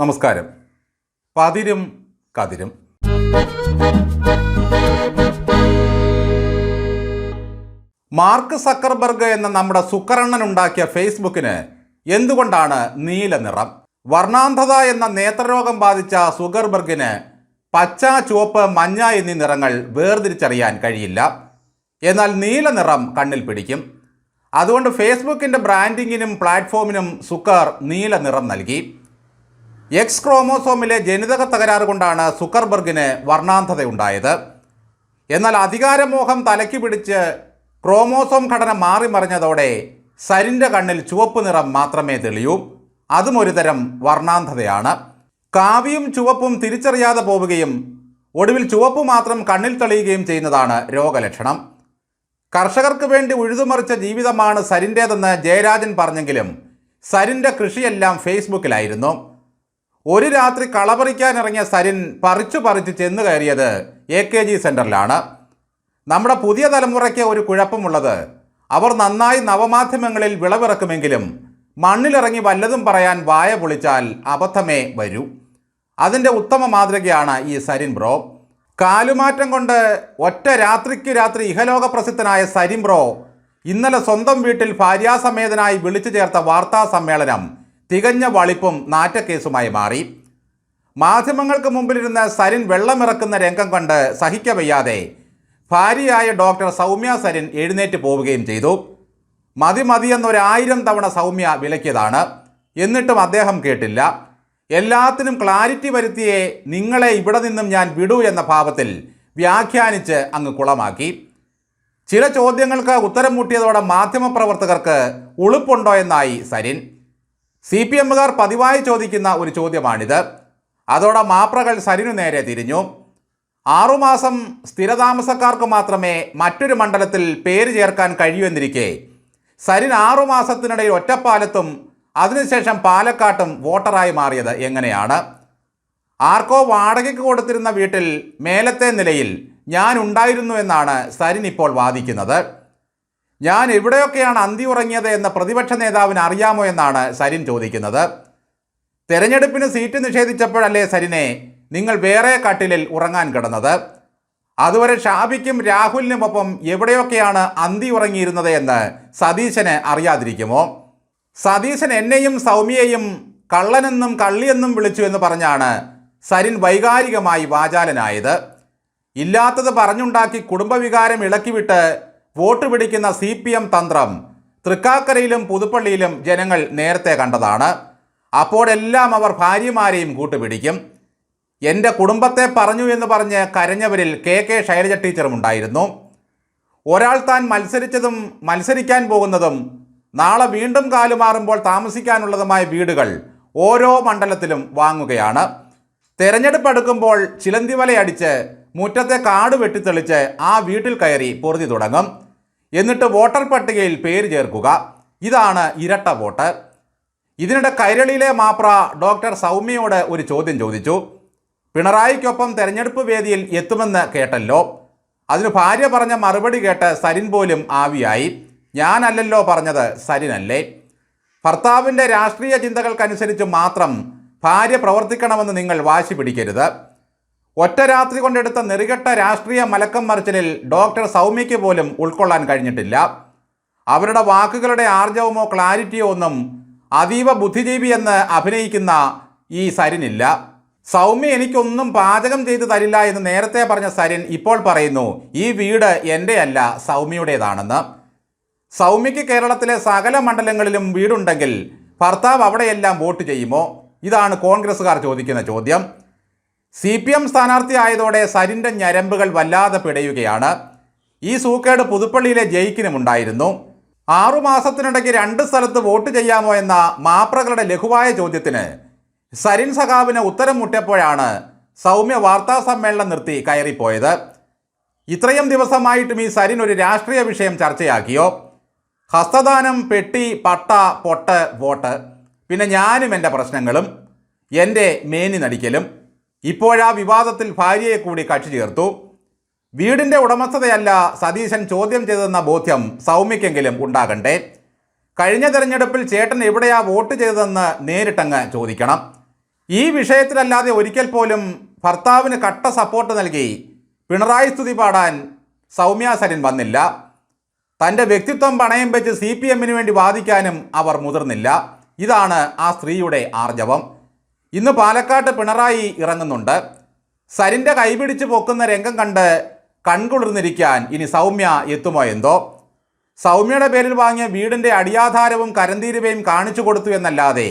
നമസ്കാരം. പതിരും കതിരും. Mark Zuckerberg എന്ന നമ്മുടെ സുക്കറണ്ണൻ ഉണ്ടാക്കിയ ഫേസ്ബുക്കിന് എന്തുകൊണ്ടാണ് നീല നിറം? വർണാന്ധത എന്ന നേത്രരോഗം ബാധിച്ച സുഗർബർഗിന് പച്ച ചുവപ്പ് മഞ്ഞ എന്നീ നിറങ്ങൾ വേർതിരിച്ചറിയാൻ കഴിയില്ല. എന്നാൽ നീല നിറം കണ്ണിൽ പിടിക്കും. അതുകൊണ്ട് ഫേസ്ബുക്കിന്റെ ബ്രാൻഡിങ്ങിനും പ്ലാറ്റ്ഫോമിനും സുക്കർ നീല നിറം നൽകി. എക്സ് ക്രോമോസോമിലെ ജനിതക തകരാറ് കൊണ്ടാണ് സുക്കർബർഗിന് വർണാന്ധതയുണ്ടായത്. എന്നാൽ അധികാരമോഹം തലയ്ക്ക് പിടിച്ച് ക്രോമോസോം ഘടന മാറി മറിഞ്ഞതോടെ സരിന്റെ കണ്ണിൽ ചുവപ്പ് നിറം മാത്രമേ തെളിയൂ. അതും ഒരുതരം വർണാന്ധതയാണ്. കാവിയും ചുവപ്പും തിരിച്ചറിയാതെ പോവുകയും ഒടുവിൽ ചുവപ്പ് മാത്രം കണ്ണിൽ തെളിയുകയും ചെയ്യുന്നതാണ് രോഗലക്ഷണം. കർഷകർക്ക് വേണ്ടി ഉഴുതുമറിച്ച ജീവിതമാണ് സരിന്റേതെന്ന് ജയരാജൻ പറഞ്ഞെങ്കിലും സരിന്റെ കൃഷിയെല്ലാം ഫേസ്ബുക്കിലായിരുന്നു. ഒരു രാത്രി കളപറിക്കാനിറങ്ങിയ സരിൻ പറിച്ചു പറിച്ച് ചെന്ന് കയറിയത് എ കെ ജി സെന്ററിലാണ് നമ്മുടെ പുതിയ തലമുറയ്ക്ക് ഒരു കുഴപ്പമുള്ളത്. അവർ നന്നായി നവമാധ്യമങ്ങളിൽ വിളവിറക്കുമെങ്കിലും മണ്ണിലിറങ്ങി വല്ലതും പറയാൻ വായ പൊളിച്ചാൽ അബദ്ധമേ വരൂ. അതിന്റെ ഉത്തമ മാതൃകയാണ് ഈ സരിൻ ബ്രോ. കാലുമാറ്റം കൊണ്ട് ഒറ്റ രാത്രിക്ക് രാത്രി ഇഹലോക പ്രസിദ്ധനായ സരിൻ ബ്രോ ഇന്നലെ സ്വന്തം വീട്ടിൽ ഭാര്യാസമേതനായി വിളിച്ചു ചേർത്ത വാർത്താ സമ്മേളനം തികഞ്ഞ വളിപ്പും നാറ്റക്കേസുമായി മാറി. മാധ്യമങ്ങൾക്ക് മുമ്പിലിരുന്ന് സരിൻ വെള്ളമിറക്കുന്ന രംഗം കണ്ട് സഹിക്കവയ്യാതെ ഭാര്യയായ ഡോക്ടർ സൗമ്യ സരിൻ എഴുന്നേറ്റ് പോവുകയും ചെയ്തു. മതി മതിയെന്നൊരായിരം തവണ സൗമ്യ വിലക്കിയതാണ്. എന്നിട്ടും അദ്ദേഹം കേട്ടില്ല. എല്ലാത്തിനും ക്ലാരിറ്റി വരുത്തിയേ നിങ്ങളെ ഇവിടെ നിന്നും ഞാൻ വിടൂ എന്ന ഭാവത്തിൽ വ്യാഖ്യാനിച്ച് അങ്ങ് കുളമാക്കി. ചില ചോദ്യങ്ങൾക്ക് ഉത്തരം മുട്ടിയതോടെ മാധ്യമപ്രവർത്തകർക്ക് ഉളുപ്പുണ്ടോ എന്നായി സരിൻ. സി പി എമ്മുകാർ പതിവായി ചോദിക്കുന്ന ഒരു ചോദ്യമാണിത്. അതോടെ മാപ്രകൾ സരിനു നേരെ തിരിഞ്ഞു. ആറുമാസം സ്ഥിരതാമസക്കാർക്ക് മാത്രമേ മറ്റൊരു മണ്ഡലത്തിൽ പേര് ചേർക്കാൻ കഴിയൂ എന്നിരിക്കെ സരിൻ ആറുമാസത്തിനിടയിൽ ഒറ്റപ്പാലത്തും അതിനുശേഷം പാലക്കാട്ടും വോട്ടറായി മാറിയത് എങ്ങനെയാണ്? ആർക്കോ വാടകയ്ക്ക് കൊടുത്തിരുന്ന വീട്ടിൽ മേലത്തെ നിലയിൽ ഞാൻ ഉണ്ടായിരുന്നു എന്നാണ് സരിൻ ഇപ്പോൾ വാദിക്കുന്നത്. ഞാൻ എവിടെയൊക്കെയാണ് അന്തി ഉറങ്ങിയത് എന്ന പ്രതിപക്ഷ നേതാവിന് അറിയാമോ എന്നാണ് സരിൻ ചോദിക്കുന്നത്. തെരഞ്ഞെടുപ്പിന് സീറ്റ് നിഷേധിച്ചപ്പോഴല്ലേ സരിനെ നിങ്ങൾ വേറെ കട്ടിലിൽ ഉറങ്ങാൻ കിടന്നത്? അതുവരെ ഷാബിക്കും രാഹുലിനുമൊപ്പം എവിടെയൊക്കെയാണ് അന്തി ഉറങ്ങിയിരുന്നത് എന്ന് സതീശന് അറിയാതിരിക്കുമോ? സതീശൻ എന്നെയും സൗമ്യയെയും കള്ളനെന്നും കള്ളിയെന്നും വിളിച്ചു എന്ന് പറഞ്ഞാണ് സരിൻ വൈകാരികമായി വാചാലനായത്. ഇല്ലാത്തത് പറഞ്ഞുണ്ടാക്കി കുടുംബവികാരം ഇളക്കിവിട്ട് വോട്ട് പിടിക്കുന്ന സി പി എം തന്ത്രം തൃക്കാക്കരയിലും പുതുപ്പള്ളിയിലും ജനങ്ങൾ നേരത്തെ കണ്ടതാണ്. അപ്പോഴെല്ലാം അവർ ഭാര്യമാരെയും കൂട്ടുപിടിക്കും. എന്റെ കുടുംബത്തെ പറഞ്ഞു എന്ന് പറഞ്ഞ് കരഞ്ഞവരിൽ കെ കെ ശൈലജ ടീച്ചറും ഉണ്ടായിരുന്നു. ഒരാൾ താൻ മത്സരിച്ചതും മത്സരിക്കാൻ പോകുന്നതും നാളെ വീണ്ടും കാലുമാറുമ്പോൾ താമസിക്കാനുള്ളതുമായ വീടുകൾ ഓരോ മണ്ഡലത്തിലും വാങ്ങുകയാണ്. തെരഞ്ഞെടുപ്പ് എടുക്കുമ്പോൾ ചിലന്തി വലയടിച്ച് മുറ്റത്തെ കാട് വെട്ടിത്തെളിച്ച് ആ വീട്ടിൽ കയറി പൊറുതി തുടങ്ങും. എന്നിട്ട് വോട്ടർ പട്ടികയിൽ പേര് ചേർക്കുക. ഇതാണ് ഇരട്ട വോട്ട്. ഇതിനിടെ കൈരളിയിലെ മാപ്ര ഡോക്ടർ സൗമ്യയോട് ഒരു ചോദ്യം ചോദിച്ചു. പിണറായിക്കൊപ്പം തെരഞ്ഞെടുപ്പ് വേദിയിൽ എത്തുമെന്ന് കേട്ടല്ലോ. അതിന് ഭാര്യ പറഞ്ഞ മറുപടി കേട്ട് സരിൻ പോലും ആവിയായി. ഞാനല്ലല്ലോ പറഞ്ഞത് സരിനല്ലേ. ഭർത്താവിന്റെ രാഷ്ട്രീയ ചിന്തകൾക്കനുസരിച്ച് മാത്രം ഭാര്യ പ്രവർത്തിക്കണമെന്ന് നിങ്ങൾ വാശി പിടിക്കരുത്. ഒറ്റ രാത്രി കൊണ്ടെടുത്ത നെറികെട്ട രാഷ്ട്രീയ മലക്കം മറിച്ചിലിൽ ഡോക്ടർ സൗമ്യയ്ക്ക് പോലും ഉൾക്കൊള്ളാൻ കഴിഞ്ഞിട്ടില്ല. അവരുടെ വാക്കുകളുടെ ആർജവമോ ക്ലാരിറ്റിയോ ഒന്നും അതീവ ബുദ്ധിജീവി എന്ന് അഭിനയിക്കുന്ന ഈ സരിനില്ല. സൗമ്യ എനിക്കൊന്നും പാചകം ചെയ്തു തരില്ല എന്ന് നേരത്തെ പറഞ്ഞ സരിൻ ഇപ്പോൾ പറയുന്നു ഈ വീട് എന്റെയല്ല സൗമ്യയുടേതാണെന്ന്. സൗമ്യയ്ക്ക് കേരളത്തിലെ സകല മണ്ഡലങ്ങളിലും വീടുണ്ടെങ്കിൽ ഭർത്താവ് അവിടെയെല്ലാം വോട്ട് ചെയ്യുമോ? ഇതാണ് കോൺഗ്രസ്സുകാർ ചോദിക്കുന്ന ചോദ്യം. സി പി എം സ്ഥാനാർത്ഥി ആയതോടെ സരിന്റെ ഞരമ്പുകൾ വല്ലാതെ പിടയുകയാണ്. ഈ സൂക്കേട് പുതുപ്പള്ളിയിലെ ജയിക്കിനുമുണ്ടായിരുന്നു ആറുമാസത്തിനിടയ്ക്ക് രണ്ട് സ്ഥലത്ത് വോട്ട് ചെയ്യാമോ എന്ന മാപ്രകളുടെ ലഘുവായ ചോദ്യത്തിന് സരിൻ സഖാവിന് ഉത്തരം മുട്ടിയപ്പോഴാണ് സൗമ്യ വാർത്താ സമ്മേളനം നിർത്തി കയറിപ്പോയത്. ഇത്രയും ദിവസമായിട്ടും ഈ സരിൻ ഒരു രാഷ്ട്രീയ വിഷയം ചർച്ചയാക്കിയോ? ഹസ്തദാനം പെട്ടി പട്ട പൊട്ട് വോട്ട്. പിന്നെ ഞാനും എന്റെ പ്രശ്നങ്ങളും എന്റെ മേനി നടിക്കലും. ഇപ്പോഴാ വിവാദത്തിൽ ഭാര്യയെ കൂടി കക്ഷി ചേർത്തു. വീടിന്റെ ഉടമസ്ഥതയല്ല സതീശൻ ചോദ്യം ചെയ്തെന്ന ബോധ്യം സൗമ്യക്കെങ്കിലും ഉണ്ടാകണ്ടേ? കഴിഞ്ഞ തെരഞ്ഞെടുപ്പിൽ ചേട്ടൻ എവിടെയാ വോട്ട് ചെയ്തതെന്ന് നേരിട്ടങ്ങ് ചോദിക്കണം. ഈ വിഷയത്തിലല്ലാതെ ഒരിക്കൽ പോലും ഭർത്താവിന് കട്ട സപ്പോർട്ട് നൽകി പിണറായി സ്തുതി പാടാൻ സൗമ്യ സരിൻ വന്നില്ല. തന്റെ വ്യക്തിത്വം പണയം വെച്ച് സി പി എമ്മിന് വേണ്ടി വാദിക്കാനും അവർ മുതിർന്നില്ല. ഇതാണ് ആ സ്ത്രീയുടെ ആർജവം. ഇന്ന് പാലക്കാട്ട് പിണറായി ഇറങ്ങുന്നുണ്ട്. സരിന്റെ കൈപിടിച്ച് പൊക്കുന്ന രംഗം കണ്ട് കൺകുളിർന്നിരിക്കാൻ ഇനി സൗമ്യ എത്തുമോ എന്തോ? സൗമ്യയുടെ പേരിൽ വാങ്ങിയ വീടിന്റെ അടിയാധാരവും കരന്തീരുവയും കാണിച്ചു കൊടുത്തു എന്നല്ലാതെ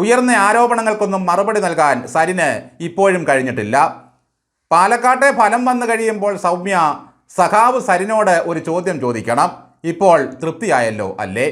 ഉയർന്ന ആരോപണങ്ങൾക്കൊന്നും മറുപടി നൽകാൻ സരിന് ഇപ്പോഴും കഴിഞ്ഞിട്ടില്ല. പാലക്കാട്ടെ ഫലം വന്നു കഴിയുമ്പോൾ സൗമ്യ സഖാവ് സരിനോട് ഒരു ചോദ്യം ചോദിക്കണം. ഇപ്പോൾ തൃപ്തിയായല്ലോ അല്ലേ?